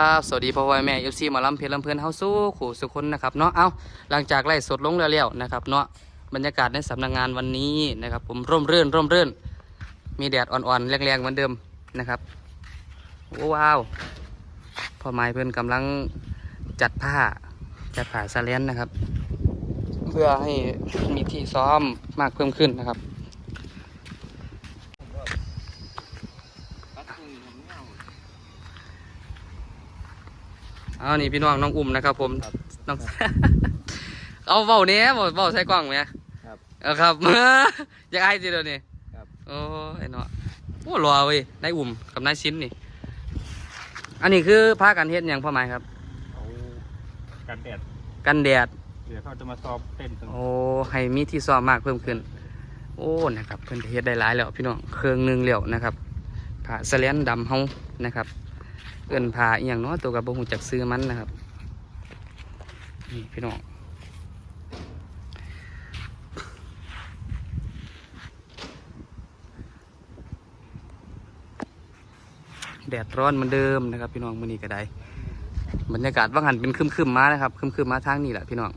ครับสวัสดีพ่อพ่อแม่เอฟซีหมาลำเพลินลำเพลินเฮาสู้ขู่สุคนนะครับเนาะเอาหลังจากไล่สดลงแล้วๆนะครับเนาะบรรยากาศในสำนักงานวันนี้นะครับผมร่มรื่นร่มรื่น มีแดดอ่อนๆแรงๆเหมือนเดิมนะครับโอ้ว้าวพ่อไม้เพื่อนกำลังจัดผ้าจัดผ้าซาเลนนะครับ เพื่อให้มีที่ซ้อมมากเพิ่มขึ้นนะครับ เอานี่พี่น้องน้องอุ้มนะครับ ผมน้องเอาเบาเนี้ยเบาเบาใส่กล้องไหมครับเออครับอยากไอ้จีเดียวนี่ครับโอ้ไอ้เนาะโอ้รอเว้ยนายอุ้มกับนายชิ้นนี่ อันนี้คือผ้ากันเฮ็ดหยังพ่อหมายครับเอากันแดดกันแดดเดี๋ยวเขาจะมาซ้อมเต้นตรงโอ้ให้มีที่ซ้อมมากเพิ่มขึ้น โอ้นะครับเพิ่นเฮ็ดได้หลายแล้วพี่น้องเครื่องหนึงแล้วนะครับผ้าสแลนดำเฮานะครับ เอื้นผาอีหยังเนาะตัวกับบ่ฮู้จักซื้อมันนะครับนี่พี่น้องแดดร้อนเหมือนเดิมนะครับ พี่น้องมื้อนี้ก็ได้บรรยากาศว่างหันเป็นคึมๆมานะครับคึมๆมาทางนี้แหละพี่น้อง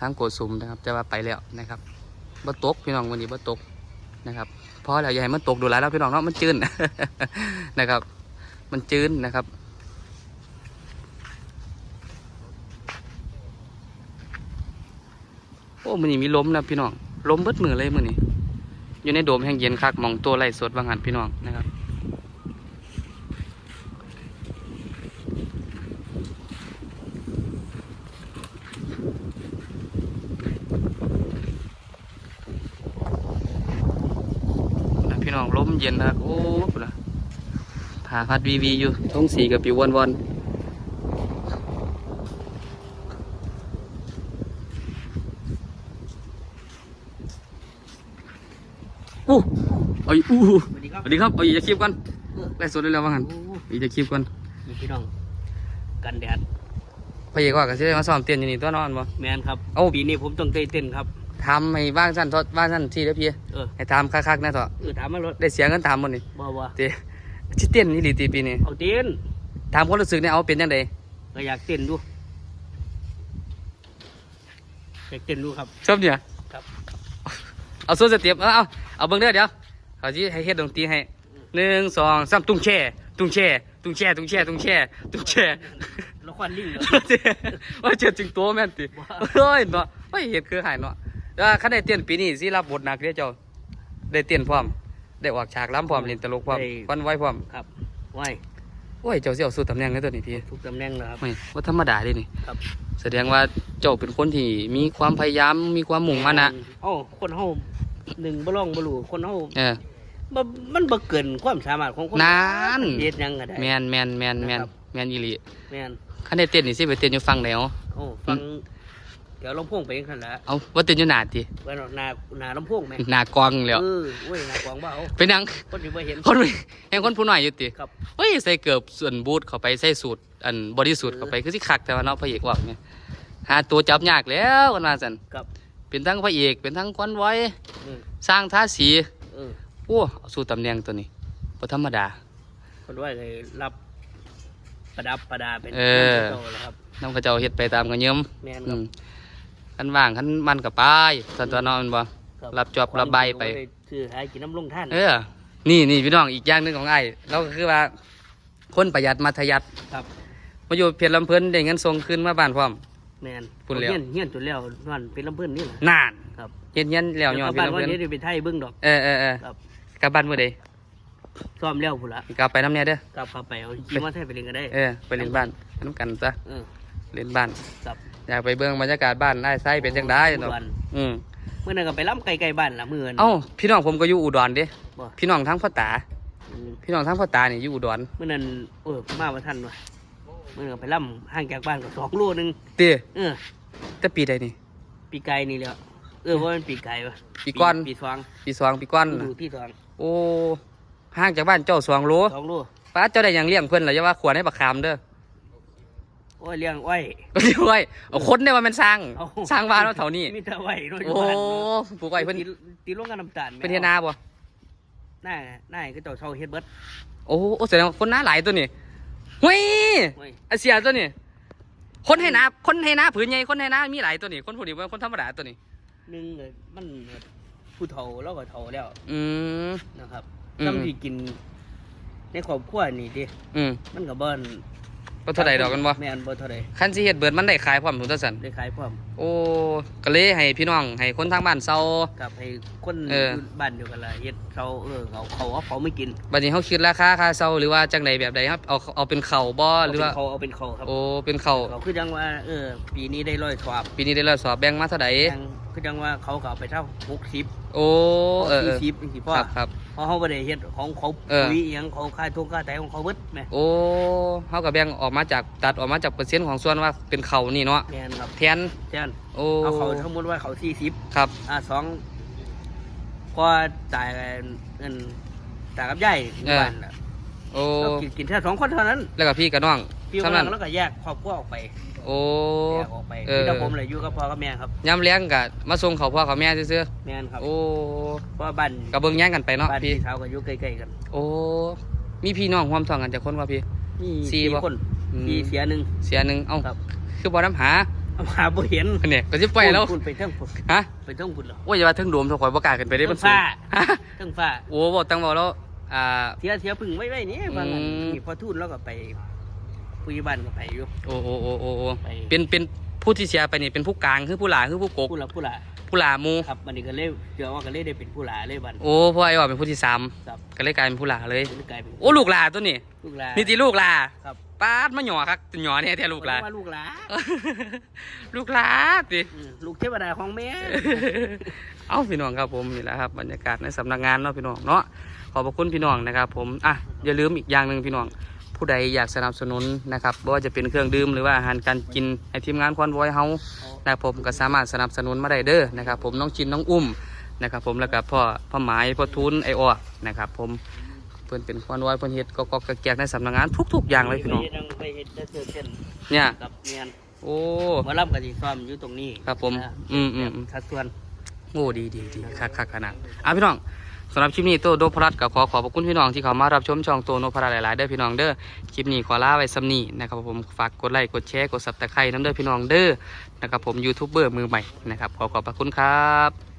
ทางโกสุมนะครับแต่ว่าไปแล้วนะครับบ่ตกพี่น้องวันนี้บ่ตกนะครับเพราะแล้วอย่าให้มันตกดูหลายแล้วพี่น้องเนาะมันจืนนะครับ มันจืนนะครับ โอ้มือนี้มีลมนะพี่น้องล้มเบิดมือเลยมือนี้อยู่ในโดมแห่งเย็นคักมองตัวไล่สดบางหันพี่น้องนะครับพี่น้องล้มเย็นนะครับโอ้พุ่ะผาพัดวีวีอยู่ท้องสีกับปิววันวันอู้ เอาอีอู้สวัสดีครับสวัสดีครับเอาอีกจะคลิปกันไล่สดได้แล้วบางหันอีกจะคลิปกันนี่พี่น้องกันแดดพระเอกว่าก็สิได้มาซ้อมเต้นอยู่นี่ตัวนอนบ่แมนครับเอ้าปีนี้ผมต้องเต้นเต้นครับทำให้บ้างสั้นทอดบ้างสั้นที่เด้อพี่เออให้ทำคักๆนะเถอะเออถามมารถได้เสียเงินทำหมดนี่บ่บ่เต้ชิเต้นนี่หลีตีปีนี้เอาเต้นถามความรู้สึกเนี่ยเอาเป็นยังไงก็อยากเต้นดูอยากเต้นดูครับชอบเนี่ยครับเอาโซ่สเตียบเอาเอาเอาเบิ่งเด้อเดี๋ยว เขาจีให้เฮ็ดดนตรีให้หนึ่งสองสามตุ้งแช่ตุ้งแช่ตุ้งแช่ตุ้งแช่ตุ้งแช่ตุ้งแช่แล้วควันลิงเหรอว่าเจ็ดจึงตัวแม่นติว้าเฮ้ยเนาะเฮ้ยเฮ็ดคือหายเนาะแล้วคันได้เต้นปีนี้สิรับบทหนักเด้อเจ้า ได้เต้นพร้อม ได้ออกฉากล้ำพร้อมเล่นตลกพร้อมวันไหวพร้อมครับไหวโอ้ยเจ้าสิเอาสู้ตำแหน่งเลยตัวนี้พี่ทุกตำแหน่งนะครับไม่ว่าธรรมดาเดินี่ครับ แสดงว่าเจ้าเป็นคนที่มีความพยายามมีความมุ่งมั่นนะเอ้าคนเฮาหนึ่งบ่ร้องบ่รู้คนเฮาเออ บ่มันบ่เกินความสามารถของคนนานเฮ็ดหยังก็ได้ แมนแมนแมนแมนนะครับ แมนอีหลีแม่นคันได้เต้นนี่สิไปเต้นอยู่ฟังแนวโอ้ฟังเดี๋ยวลำโพงไปยังคันละเอาว่าเต้นอยู่หน้าติว่าหนาหนาลำโพงไหมหน้ากองแล้ว เออเว้ยหนากวางว่าเอาเป็นหยังคนที่ไม่เห็น คนแห่งคนผู้น้อยอยู่ติครับ เฮ้ยใส่เกือบส่วนบูทเข้าไปใส่สูตรอันบอดี้สูตรเข้าไปคือสิคักแต่ว่าเนาะพระเอกว่าเนี่ยหาตัวจับยากแล้วกันมาสันครับเป็นทั้งพระเอกเป็นทั้งควันไว้ อืมสร้างท่าสี เออ โอ้เอาสู้ตำแหน่งตัวนี้บ่ธรรมดาคนว่าเลยรับประดับประดาเป็นเออโตแล้วครับน้ำกระเจ้าเฮ็ดไปตามกันเยิมแม่นอืครับมคันว่างคันมันกับไปสันตัวเนอนบ่ครับจอบรับใบไป คือหายกินน้ำลงท่านเออ นี่นี่พี่น้องอีกอย่างหนึ่งของไอ้เราก็คือว่า คนประหยัดมัธยัดครับมาอยู่เพียรลำเพิ่นได้เงินส่งคืนมาบ้านพร้อม แมนพูดแล้วเฮียนเฮียนจนแล้วนั่นเป็นลำเพื่อนนี่แหละนานครับเย็นเย็นแล้วย้อนเดี๋เพีวยรกลับบ้านวันลำเพิ่นนี้เดี๋ยวไปไทยเบิ้งดอก เออเออเออครับ กลับบ้านมื้อใดซ้อมแล้วพุ่นละกลับไปน้ำเนี่ยเด้อกลับเข้าไปเอาขี่มาไทยไปเรียนก็ได้เออไปเล่นบ้านไปน้ำกันซะเออเล่นบ้าน ครับอยากไปเบิ่งบรรยากาศบ้านได้ไส้เป็นจังได้เนาะวันอืมเมื่อนั้นก็ไปล้ำไกลๆบ้านละมื่อนั้นเอ้าพี่น้องผมก็อยู่อุดรเด้บ่ พี่น้องทั้งพ่อตา อืมพี่น้องทั้งพ่อตานี่อยู่อุดร เมื่อนั้นเออมาว่าท่านว่ะ เมื่อนั้นไปล่ำห่างจากบ้านก็สองโลนึงเต้เออแต่ปีใดนี่ปีไก่นี่แหละเออว่ามันปีไก่วะปีก่อนปีสองปีสองปีก้อนดูน่ะที่สองโอ้ห่างจากบ้านเจ้าสองโลสองโลป้าเจ้าได้หยังเลี้ยงเพิ่นเหรออย่าว่าขวานให้บักขามเด้อโอ้ยเลี้ยงอ้อยก็เรียกไว้เอาคนได้ว่ามันสร้างเอ้าสร้างบ้านว่าแถวนี้มีแต่ไว้น้อยโอ้ปลูกไว้เพิ่นตีตีลงกันน้ำตาลแม่เพิ่นเฮ็ดนาบ่หน้าหน้าก็เจ้าเช่าเฮ็ดเบิดโอ้โอ้แสดงว่าคนหน้าหลายตัวนี่ เฮ้ยเว้ยไอเสียตัวนี้ คนให้นาคนให้นาผืนใหญ่คนให้นามีหลายตัวนี้ คนผู้ดีเป็นคนธรรมดาตัวนี้หนึ่งเลยมันผู้เฒ่าแล้วก็เฒ่าแล้ว อืมนะครับอืมซ้ำที่กิน ในครอบครัวนี่ดิอืมมันก็บ่น บ่เท่าใดดอกกันบ่แม่นบ่เท่าใดคันสิเฮ็ดเบิดมันได้ขายพร้อมทุนตะสันได้ขายพร้อมโอ้ก็เลยให้พี่น้องให้คนทางบ้านเซากับให้คนเอออยู่บ้านเดียวกันละเฮ็ดเขาเออเขาเขาเอาเขาไม่กินบัดนี้เฮาคิดราคาค่าเซาหรือว่าจังใดแบบใดครับเอาเอาเป็นเข่าวบ่หรือว่าเขาเอาเป็นเขาครับโอ้เป็นเข่าวเขาคือจังว่าเออปีนี้ได้ร้อยสวบปีนี้ได้ร้อยสอบแบ่งมาเท่าใดยังคือจังว่าเขาก็เอาไปเท่าหกสิบ โอ้เออเอสี่อสิบสิคพ่อรับครับ เพราะเขาไม่ได้เฮ็ดของเขาเออ ปุ๋ยอหยังเขาค่าทุ่งค่าไถของเขาเบิดแม่โอ้เฮาก็แบ่งออกมาจากตัดออกมาจากเปอร์เซ็นต์ของส่วนว่าเป็นเข่าวนี่เนาะแม่นครับแทนเช่นโอ้เอาเขาสมมติว่าเขาสี่สิบครับอ่าสองพอจ่ายเงินจ่ายกับยายอยู่บ้านน่ะโอ้เรากินกินแค่สองคนเท่านั้นแล้วก็พี่กับน้อง พี่เท่าคนนั้นั้นนแล้วก็แยกครอบครัวออกไปโอ้แยกออกไปเออพี่กับผมเลยอยู่กับพ่อกับแม่ครับยามเลี้ยงก็มาส่งเขาวพ่อเขาวแม่ซื่อแม่นครับๆโอ้เพราะว่าบ้านก็เบิ่งแย่งกันไปเนาะบ้านพี่พี่สาวก็อยู่ใกล้ๆกันโอ้มีพี่น้องร่วมท้องกันจากคนว่าพี่นี่สี่บ่ คนอืมสี่เสียหนึ่งเสียหนึ่งเอ้าครับคือบ่น้ำหาเอามาบ่เห็นเนี่ยก็สิไปแล้วคุณไปเทั้งฝุ่นฮะไปเทั้งฝุ่นเหรอ โอ้ยอย่าว่าถึงโดมถอยบ่กล้าขึ้นไปได้มันสูงฟ้า ฮะเทั้งฟ้าโอ้บ่ตั้งบ่แล้วอ่า เสียเสียพึ่งไว้ไว้นี่บางอันอืมนี่พอทุนแล้วก็ไป ปุยบ้านก็ไปอยู่ โอ้โอ้โอ้โอ้โอ้ไป เป็นเป็นผู้ที่เสียไปนี่เป็นผู้กลางคือผู้หลาคือผู้กกผู้ละผู้ละผู้หลาหมูครับมันนี่ก็เลยเจอว่าก็เลยได้เป็นผู้ละเลยบันโอ้เพราะไอ้ว่าเป็นผู้ที่สามครับ ก็เลยกลายเป็นผู้หลาเลยเลยกลายเป็นโอ้ลูกหลาตัวนี้ลูกหลานนี่ตีลูกหลาครับป้าดมาหย่อครับหย่อเนี่ยแท้ลูกหลาว่าลูกหลานลูกหลาติ อืมลูกเทวดาของแม่ เอาพี่น้องครับผมนี่แหละครับบรรยากาศในสำนักงานเนาะพี่น้องเนาะขอบพระคุณพี่น้องนะครับผมอะอย่าลืมอีกอย่างหนึ่งพี่น้อง ผู้ใดอยากสนับสนุนนะครับไม่ว่าจะเป็นเครื่องดื่มหรือว่าอาหารการกินให้ทีมงานคอนวอยเฮานะครับผมก็สามารถสนับสนุนมาได้เด้อนะครับ ผมน้องจินน้องอุ้มนะครับ ผมแล้วก็พ่อพ่อหมายพ่อทุนไอออนะครับ ผมเพิ่นเป็นคอนวอยเพิ่นเฮ็ดก็ก็แกกในสำนักงานทุกๆอย่างเลยพี่น้องไปฮ็ดไปเฮ็ดได้เจอเช่นเนี่ยกับเมียนโอ้หมอลำกับที่ซ้อมอยู่ตรงนี้ครับผมนะอืมอืมอืมสัดส่วนโอ้ดีดีดีคักคักขนาดอะพี่น้อง สำหรับคลิปนี้โตโดพรัตก็ขอขอบพระคุณพี่น้องที่เข้ามารับชมช่องโตโนพรัตหลายๆเด้อพี่น้องเด้อคลิปนี้ขอลาไว้สำนีนะครับผมฝากกดไลค์กดแชร์กดซับตะไคร้น้ำเด้อพี่น้องเด้อนะครับผมยูทูบเบอร์มือใหม่นะครับขอขอบพระคุณครับ